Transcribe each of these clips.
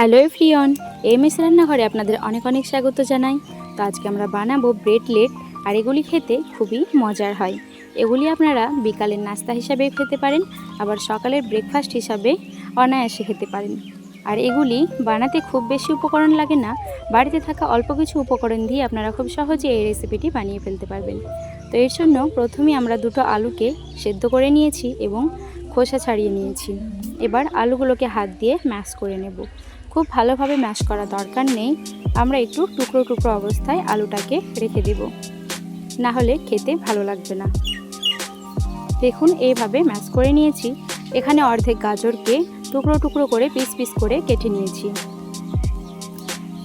Hello everyone M S রান্নাঘরে আপনাদের অনেক অনেক স্বাগত জানাই। তো আজকে আমরা বানাবো ব্রেডলেট আর এগুলি খেতে খুবই মজার হয়। এগুলি আপনারা বিকালের নাস্তা হিসাবে খেতে পারেন, আবার সকালের ব্রেকফাস্ট হিসাবে অনায়াসে খেতে পারেন। আর এগুলি বানাতে খুব বেশি উপকরণ লাগে না, বাড়িতে থাকা অল্প কিছু উপকরণ দিয়ে আপনারা খুব সহজে এই রেসিপিটি বানিয়ে ফেলতে পারবেন। তো এর জন্য প্রথমে আমরা দুটো আলুকে সেদ্ধ করে নিয়েছি এবং খোসা ছাড়িয়ে নিয়েছি। এবার আলুগুলোকে হাত দিয়ে ম্যাশ করে নেব। খুব ভালোভাবে ম্যাশ করা দরকার নেই। আমরা একটু টুকরো টুকরো অবস্থায় আলুটাকে রেখে দেব। না হলে খেতে ভালো লাগবে না। দেখুন, এইভাবে ম্যাশ করে নিয়েছি। এখানে অর্ধেক গাজরকে টুকরো টুকরো করে পিস পিস করে কেটে নিয়েছি।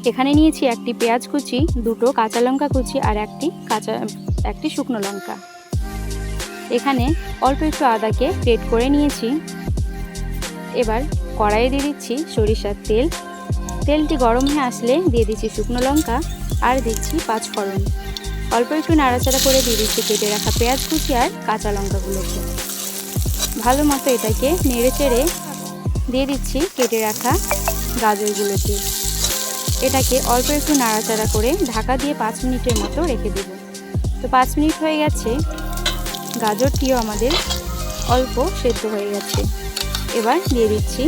এখানে নিয়েছি একটি পেঁয়াজ কুচি, দুটো কাঁচা লঙ্কা কুচি আর একটি কাঁচা, একটি শুকনো লঙ্কা। এখানে অল্প একটু আদাকে গ্রেট করে নিয়েছি। এবার কড়াইয়ে দিয়ে দিচ্ছি সরিষার তেল। তেলটি গরম হয়ে আসলে দিয়ে দিচ্ছি শুকনো লঙ্কা আর দিচ্ছি পাঁচ ফোড়ন। অল্প একটু নাড়াচাড়া করে দিয়ে দিচ্ছি কেটে রাখা পেঁয়াজ কুচি আর কাঁচা লঙ্কাগুলোকে। ভালো মতো এটাকে নেড়ে চেড়ে দিয়ে দিচ্ছি কেটে রাখা গাজরগুলোকে। এটাকে অল্প একটু নাড়াচাড়া করে ঢাকা দিয়ে পাঁচ মিনিটের মতো রেখে দেব। তো পাঁচ মিনিট হয়ে গেছে। গাজরটিও আমাদের অল্প সেদ্ধ হয়ে গেছে। এবার দিয়ে দিচ্ছি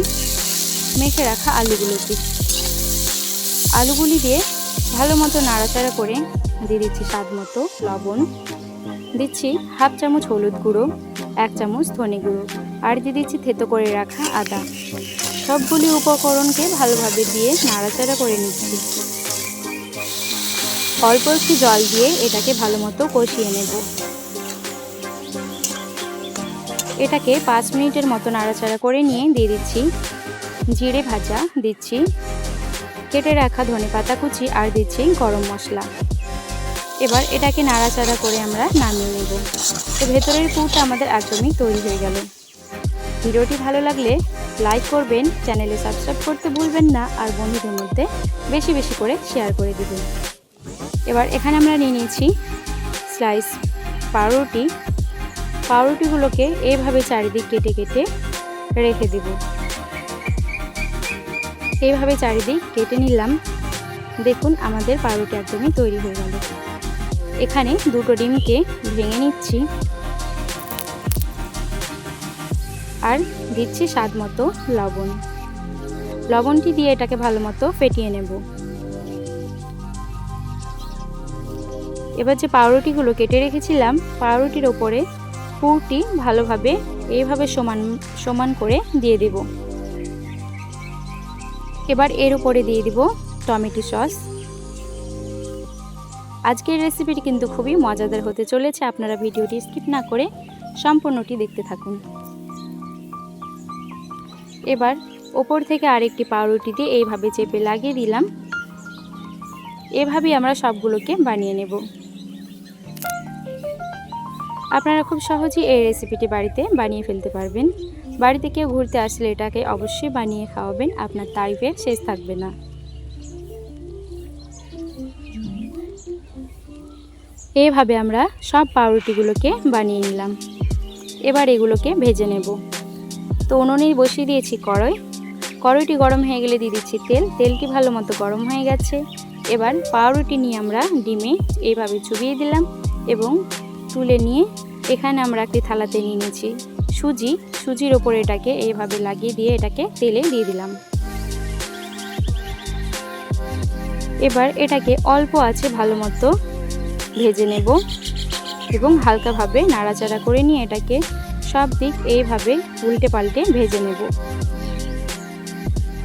মেখে রাখা আলুগুলো আলুগুলোকে। আলুগুলি দিয়ে ভালো মতো নাড়াচাড়া করে দিয়ে দিচ্ছি স্বাদ মতো লবণ। দিচ্ছি হাফ চামচ হলুদ গুঁড়ো, এক চামচ ধনে গুঁড়ো আর দিয়ে দিচ্ছি থেতো করে রাখা আদা। সবগুলি উপকরণকে ভালোভাবে দিয়ে নাড়াচাড়া করে নিচ্ছি। অল্প একটু জল দিয়ে এটাকে ভালো মতো কষিয়ে নেব। এটাকে পাঁচ মিনিটের মতো নাড়াচাড়া করে নিয়ে দিয়ে দিচ্ছি জিরে ভাজা, দিচ্ছি কেটে রাখা ধনে পাতা কুচি আর দিচ্ছি গরম মশলা। এবার এটাকে নাড়াচাড়া করে আমরা নামিয়ে নেব। তো ভেতরের পুরটা আমাদের একদমই তৈরি হয়ে গেল। ভিডিওটি ভালো লাগলে লাইক করবেন, চ্যানেলে সাবস্ক্রাইব করতে ভুলবেন না, আর বন্ধুদের মধ্যে বেশি বেশি করে শেয়ার করে দেবেন। এবার এখানে আমরা নিয়ে নিয়েছি স্লাইস পাউরুটি। পাউরুটিগুলোকে এইভাবে চারিদিক কেটে কেটে রেখে দেব। এইভাবে চারিদিক কেটে নিলাম। দেখুন, আমাদের পাউরুটি একদমই তৈরি হয়ে গেল। এখানে দুটো ডিমকে ভেঙে নিচ্ছি। আর দিচ্ছি স্বাদ মতো লবণ। লবণটি দিয়ে এটাকে ভালো মতো ফেটিয়ে নেব। এবার যে পাউরুটিগুলো কেটে রেখেছিলাম, পাউরুটির ওপরে পুরটি ভালোভাবে এইভাবে সমান সমান করে দিয়ে দেব। এবার এর উপরে দিয়ে দিব টমেটো সস। আজকের রেসিপিটি কিন্তু খুবই মজাদার হতে চলেছে। আপনারা ভিডিওটি স্কিপ না করে সম্পূর্ণটি দেখতে থাকুন। এবার ওপর থেকে আরেকটি পাউরুটি দিয়ে এইভাবে চেপে লাগিয়ে দিলাম। এভাবেই আমরা সবগুলোকে বানিয়ে নেব। আপনারা খুব সহজেই এই রেসিপিটি বাড়িতে বানিয়ে ফেলতে পারবেন। বাড়িতে কেউ ঘুরতে আসলে এটাকে অবশ্যই বানিয়ে খাওয়াবেন, আপনার তারিফের শেষ থাকবে না। এভাবে আমরা সব পাউরুটিগুলোকে বানিয়ে নিলাম। এবার এগুলোকে ভেজে নেব। তো উনুনেই বসিয়ে দিয়েছি কড়াই। কড়াইটি গরম হয়ে গেলে দিয়ে দিচ্ছি তেল। তেলটি ভালো মতো গরম হয়ে গেছে। এবার পাউরুটি নিয়ে আমরা ডিমে এইভাবে চুবিয়ে দিলাম এবং তুলে নিয়ে এখানে আমরা একটি থালাতে নিয়ে নিয়েছি। সুজি, সুজির ওপরে এটাকে এইভাবে লাগিয়ে দিয়ে এটাকে তেলে দিয়ে দিলাম। এবার এটাকে অল্প আছে ভালো মতো ভেজে নেব এবং হালকাভাবে নাড়াচাড়া করে নিয়ে এটাকে সব দিক এইভাবে উল্টে পাল্টে ভেজে নেব।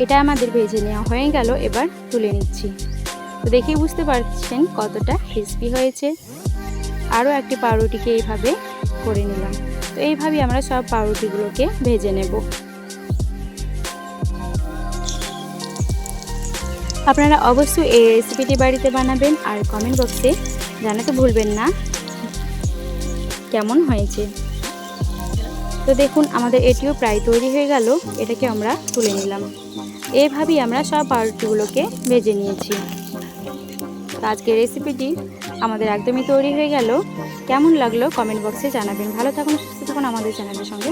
এটা আমাদের ভেজে নেওয়া হয়ে গেল, এবার তুলে নিচ্ছি। তো দেখেই বুঝতে পারছেন কতটা ক্রিস্পি হয়েছে। আরও একটি পাউরুটিকে এইভাবে করে নিলাম। তো এইভাবেই আমরা সব পাউরুটিগুলোকে ভেজে নেব। আপনারা অবশ্যই এই রেসিপিটি বাড়িতে বানাবেন আর কমেন্ট বক্সে জানাতে ভুলবেন না কেমন হয়েছে। তো দেখুন, আমাদের এটিও প্রায় তৈরি হয়ে গেল। এটাকে আমরা তুলে নিলাম। এইভাবেই আমরা সব পাউরুটিগুলোকে ভেজে নিয়েছি। আজকের রেসিপিটি আমাদের একদমই তৈরি হয়ে গেল। কেমন লাগল কমেন্ট বক্সে জানাবেন। ভালো থাকুন, সুস্থ থাকুন আমাদের চ্যানেলের সঙ্গে।